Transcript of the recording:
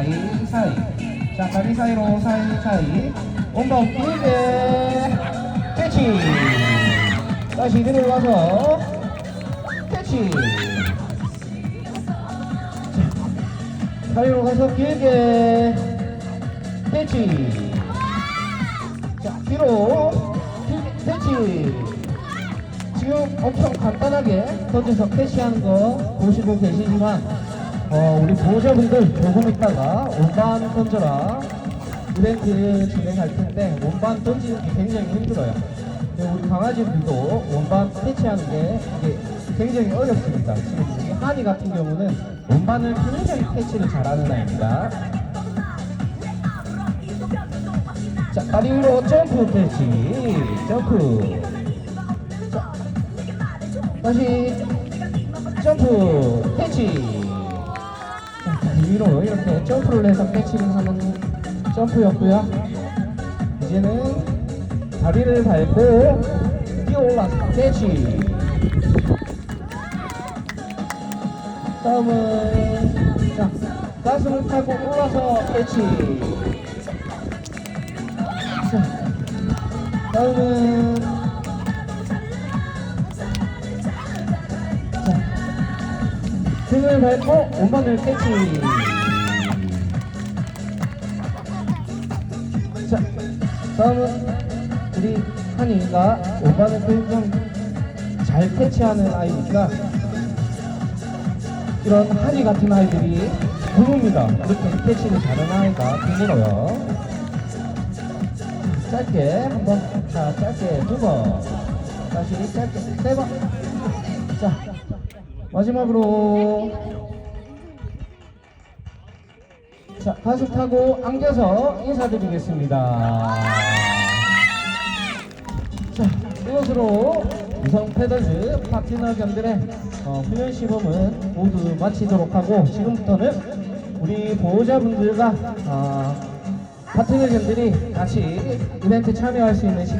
사이 사이. 자 다리 사이로 사이 사이. 온바운 길게. 캐치. 다시 들어가서 캐치. 자, 다리로 가서 길게 캐치. 자 뒤로 길게 캐치. 지금 엄청 간단하게 던져서 캐치하는 거 보시고 계시지만 어, 우리 보호자분들 조금 있다가 원반 던져라 이벤트 진행할 텐데 원반 던지는 게 굉장히 힘들어요. 우리 강아지들도 원반 캐치하는 게 이게 굉장히 어렵습니다. 지금 우리 한이 같은 경우는 원반을 굉장히 캐치를 잘하는 아이입니다. 자, 다리 위로 점프 캐치, 점프. 자, 다시 점프 캐치. 위로 이렇게 점프를 해서 캐치를 하는 점프였고요. 이제는 다리를 밟고 뛰어 올라서 캐치. 다음은 자 가슴을 타고 올라서 캐치. 자, 다음은 자, 등을 밟고 오만을 캐치. 자, 다음은 우리 한이가 오만을 굉장히 잘 캐치하는 아이니까 이런 한이 같은 아이들이 드뭅니다. 이렇게 캐치를 잘하는 아이가 드물어요. 짧게 한 번, 자 짧게 두 번, 다시 짧게 세 번. 자 마지막으로 자 가슴 타고 안겨서 인사드리겠습니다. 자 이것으로 유성 패더즈 파트너 견들의 어, 훈련 시범은 모두 마치도록 하고 지금부터는 우리 보호자분들과 어, 파트너 견들이 같이 이벤트 참여할 수 있는 시간.